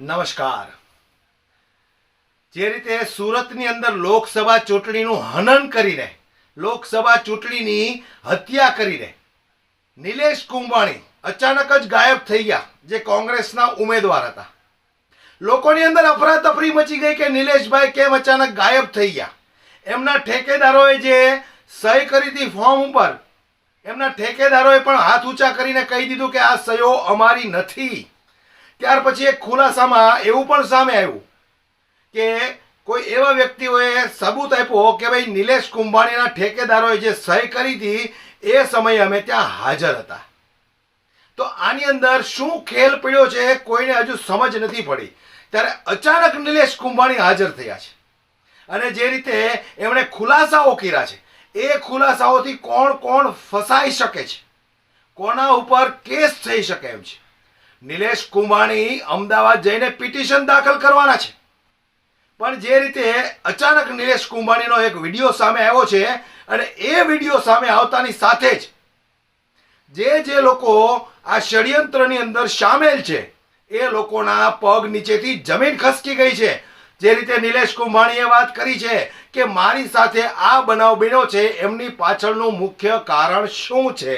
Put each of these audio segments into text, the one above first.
નમસ્કાર. જે રીતે સુરતની અંદર લોકસભા ચૂંટણીનું હનન કરીને, લોકસભા ચૂંટણીની હત્યા કરીને, નિલેશ કુંભાણી અચાનક જ ગાયબ થઈ ગયા, જે કોંગ્રેસના ઉમેદવાર હતા. લોકોની અંદર અફરાતફરી મચી ગઈ કે નિલેશભાઈ કેમ અચાનક ગાયબ થઈ ગયા? એમના ઠેકેદારોએ જે સહી કરી હતી ફોર્મ ઉપર, એમના ઠેકેદારોએ પણ હાથ ઊંચા કરીને કહી દીધું કે આ સહીઓ અમારી નથી. ત્યાર પછી એક ખુલાસામાં એવું પણ સામે આવ્યું કે કોઈ એવા વ્યક્તિઓએ સબૂત આપ્યો કે ભાઈ નિલેશ કુંભાણીના ઠેકેદારોએ જે સહી કરી હતી, એ સમયે અમે ત્યાં હાજર હતા. તો આની અંદર શું ખેલ પડ્યો છે કોઈને હજુ સમજ નથી પડી. ત્યારે અચાનક નિલેશ કુંભાણી હાજર થયા છે. અને જે રીતે એમણે ખુલાસાઓ કર્યા છે, એ ખુલાસાઓથી કોણ કોણ ફસાઈ શકે છે, કોના ઉપર કેસ થઈ શકે એમ છે. નિલેશ કુંભાણી અમદાવાદ જઈને પિટિશન દાખલ કરવાના છે. પણ જે રીતે અચાનક નિલેશ કુંભાણીનો એક વીડિયો સામે આવ્યો છે અને એ વીડિયો સામે આવતાની સાથે જ જે જે લોકો આ ષડયંત્રની અંદર સામેલ છે, એ લોકોના પગ નીચેથી જમીન ખસકી ગઈ છે. જે રીતે નિલેશ કુંભાણીએ વાત કરી છે કે મારી સાથે આ બનાવ બન્યો છે, એમની પાછળનું મુખ્ય કારણ શું છે?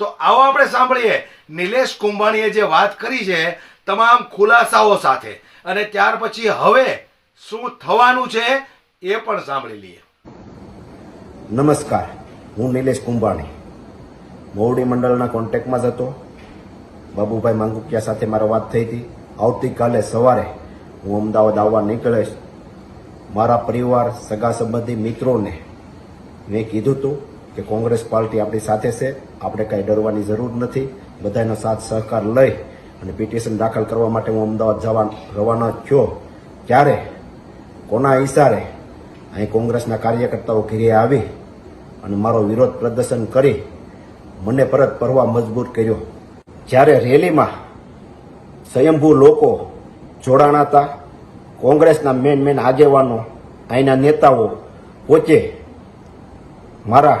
તો આવો આપણે સાંભળીએ. નિલેશ કુંભાણીએ જે વાત કરી છે, તમામ ખુલાસાઓ સાથે. અને ત્યાર પછી હવે શું થવાનું છે એ પણ સાંભળી લઈએ. નમસ્કાર. હું નિલેશ કુંભાણી. મોવડી મંડળના કોન્ટેક્ટમાં જ હતો. બાબુભાઈ માંગુકિયા સાથે મારો વાત થઈ હતી. આવતીકાલે સવારે હું અમદાવાદ આવવા નીકળીશ. મારા પરિવાર, સગા સંબંધી મિત્રોને મેં કીધું હતું કે કોંગ્રેસ પાર્ટી આપણી સાથે છે. આપણે કાંઈ ડરવાની જરૂર નથી. બધાનો સાથ સહકાર લઈ અને પિટિશન દાખલ કરવા માટે હું અમદાવાદ જવા રવાના થયો. ત્યારે કોના ઈશારે અહીં કોંગ્રેસના કાર્યકર્તાઓ ઘેરે આવી અને મારો વિરોધ પ્રદર્શન કરી મને પરત ફરવા મજબૂર કર્યો. જ્યારે રેલીમાં સ્વયંભૂ લોકો જોડાણા હતા, કોંગ્રેસના મેન મેન આગેવાનો અહીંના નેતાઓ પોતે મારા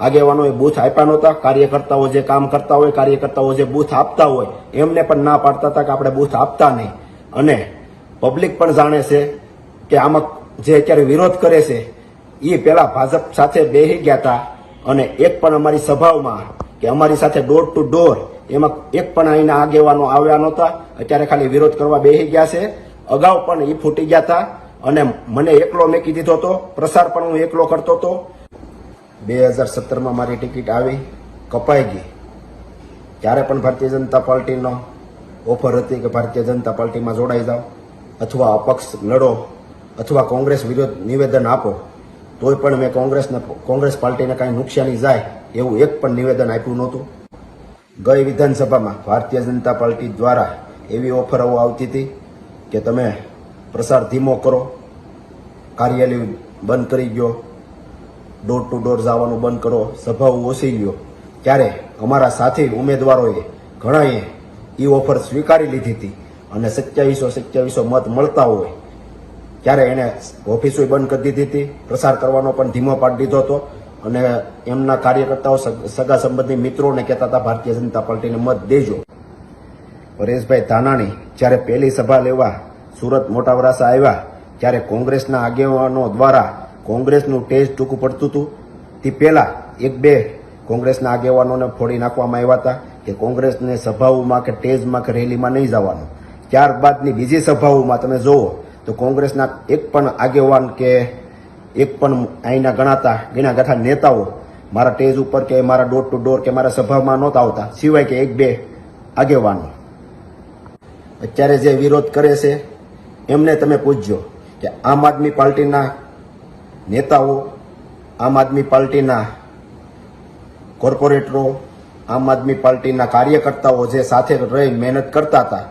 આગેવાનોએ બૂથ આપ્યા નહોતા, કાર્યકર્તાઓ જે કામ કરતા હોય, કાર્યકર્તાઓ જે બૂથ આપતા હોય, એમને પણ ના પાડતા હતા કે આપણે બૂથ આપતા નહીં. અને પબ્લિક પણ જાણે છે કે આમાં જે અત્યારે વિરોધ કરે છે એ પહેલાં ભાજપ સાથે બેસી ગયા હતા અને એક પણ અમારી સભાઓમાં કે અમારી સાથે ડોર ટુ ડોર એમાં એક પણ અહીંના આગેવાનો આવ્યા નહોતા, અત્યારે ખાલી વિરોધ કરવા બેસી ગયા છે. અગાઉ પણ એ ફૂટી ગયા હતા અને મને એકલો મેકી દીધો હતો, પ્રસાર પણ હું એકલો કરતો હતો. બે હજાર સત્તરમાં મારી ટિકિટ આવી, કપાઈ ગઈ. ત્યારે પણ ભારતીય જનતા પાર્ટીનો ઓફર હતી કે ભારતીય જનતા પાર્ટીમાં જોડાઈ જાઓ, અથવા અપક્ષ લડો, અથવા કોંગ્રેસ વિરોધ નિવેદન આપો, તોય પણ મેં કોંગ્રેસને, કોંગ્રેસ પાર્ટીને કાંઈ નુકસાની જાય એવું એક પણ નિવેદન આપ્યું નહોતું. ગઈ વિધાનસભામાં ભારતીય જનતા પાર્ટી દ્વારા એવી ઓફરો આવતી હતી કે તમે પ્રસાર ધીમો કરો, કાર્યાલય બંધ કરી ગયો ડોર ટુ ડોર જવાનું બંધ કરો. સભાઓ ઓછી ગયો. ત્યારે અમારા સાથી ઉમેદવારોએ ઘણાએ એ ઓફર સ્વીકારી લીધી હતી અને સત્યાવીસો સત્યાવીસો મત મળતા હોય. ત્યારે એણે ઓફિસો બંધ કરી દીધી હતી. પ્રસાર કરવાનો પણ ધીમો પાડી દીધો હતો અને એમના કાર્યકર્તાઓ સગા સંબંધી મિત્રોને કહેતા હતા, ભારતીય જનતા પાર્ટીને મત દેજો. પરેશભાઈ ધાનાણી જ્યારે પહેલી સભા લેવા સુરત મોટા વરાસા આવ્યા, ત્યારે કોંગ્રેસના આગેવાનો દ્વારા કોંગ્રેસનું ટેસ્ટ ટૂંકું પડતું હતું. તે પહેલાં એક બે કોંગ્રેસના આગેવાનોને ફોડી નાખવામાં આવ્યા હતા કે કોંગ્રેસને સભાઓમાં કે ટેજમાં કે રેલીમાં નહીં જવાનું. ત્યારબાદની બીજી સભાઓમાં તમે જુઓ તો કોંગ્રેસના એક પણ આગેવાન કે એક પણ અહીંના ગણાતા ગણા ગાંઠા નેતાઓ મારા ટેજ ઉપર કે મારા ડોર ટુ ડોર કે મારા સભામાં નહોતા આવતા. સિવાય કે એક બે આગેવાનો. અત્યારે જે વિરોધ કરે છે, એમને તમે પૂછજો કે આમ આદમી પાર્ટીના નેતાઓ, આમ આદમી પાર્ટીના કોર્પોરેટરો, આમ આદમી પાર્ટીના કાર્યકર્તાઓ જે સાથે રહી મહેનત કરતા હતા,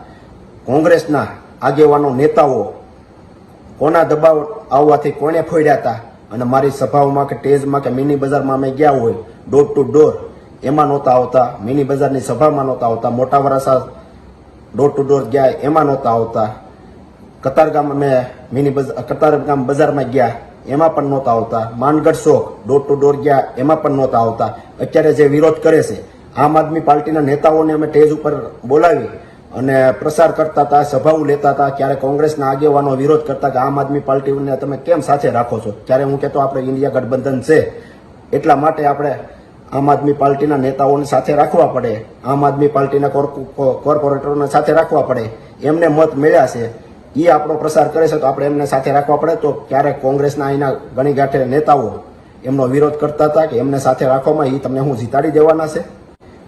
કોંગ્રેસના આગેવાનો નેતાઓ, કોના દબાવ આવવાથી કોને ફોડ્યા હતા? અને મારી સભાઓમાં કે ટેજમાં કે મિની બજારમાં અમે ગયા હોય, ડોર ટુ ડોર, એમાં નહોતા આવતા, મિની બજારની સભામાં નહોતા આવતા, મોટા વરાસા ડોર ટુ ડોર ગયા, એમાં નહોતા આવતા. કતારગામ અમે મિની બજાર કતારગામ બજારમાં ગયા. એમાં પણ નહોતા આવતા. માનગઢ શોખ ડોર ટુ ડોર ગયા, એમાં પણ નહોતા આવતા. અત્યારે જે વિરોધ કરે છે, આમ આદમી પાર્ટીના નેતાઓને અમે ટેજ ઉપર બોલાવી અને પ્રસાર કરતા હતા, સભાઓ લેતા હતા. ક્યારે કોંગ્રેસના આગેવાનો વિરોધ કરતા કે આમ આદમી પાર્ટીને તમે કેમ સાથે રાખો છો? ત્યારે હું કહેતો આપણે ઇન્ડિયા ગઠબંધન છે. એટલા માટે આપણે આમ આદમી પાર્ટીના નેતાઓને સાથે રાખવા પડે. આમ આદમી પાર્ટીના કોર્પોરેટરોને સાથે રાખવા પડે. એમને મત મળ્યા છે. એ આપણો પ્રસાર કરે છે તો આપણે એમને સાથે રાખવા પડે. તો ક્યારેક કોંગ્રેસના અહીંના ગણી ગાંઠે નેતાઓ એમનો વિરોધ કરતા હતા કે એમને સાથે રાખવામાં એ તમને હું જીતાડી દેવાના છે.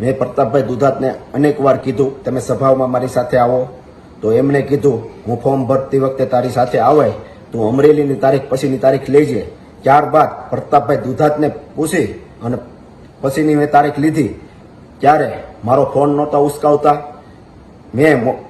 મેં પ્રતાપભાઈ દુધાતને અનેક વાર કીધું, તમે સભાઓમાં મારી સાથે આવો. તો એમણે કીધું, હું ફોર્મ ભરતી વખતે તારી સાથે આવે, તું અમરેલીની તારીખ પછીની તારીખ લેજે ત્યારબાદ પ્રતાપભાઈ દુધાતને પૂછી, અને પછીની મેં તારીખ લીધી? ત્યારે મારો ફોન નહોતા ઉસકાવતા. મો-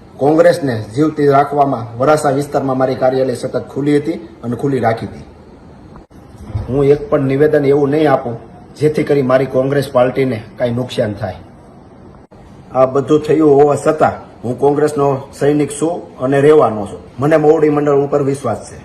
કોંગ્રેસને જીવતી રાખવામાં વરાસા વિસ્તારમાં મારી કાર્યાલય સતત ખુલ્લી હતી અને ખુલ્લી રાખી હતી. હું એક પણ નિવેદન એવું નહીં આપું, જેથી કરી મારી કોંગ્રેસ પાર્ટીને કાંઈ નુકસાન થાય. આ બધું થયું હોવા છતાં હું કોંગ્રેસનો સૈનિક છું અને રહેવાનો છું. મને મોવડી મંડળ ઉપર વિશ્વાસ છે.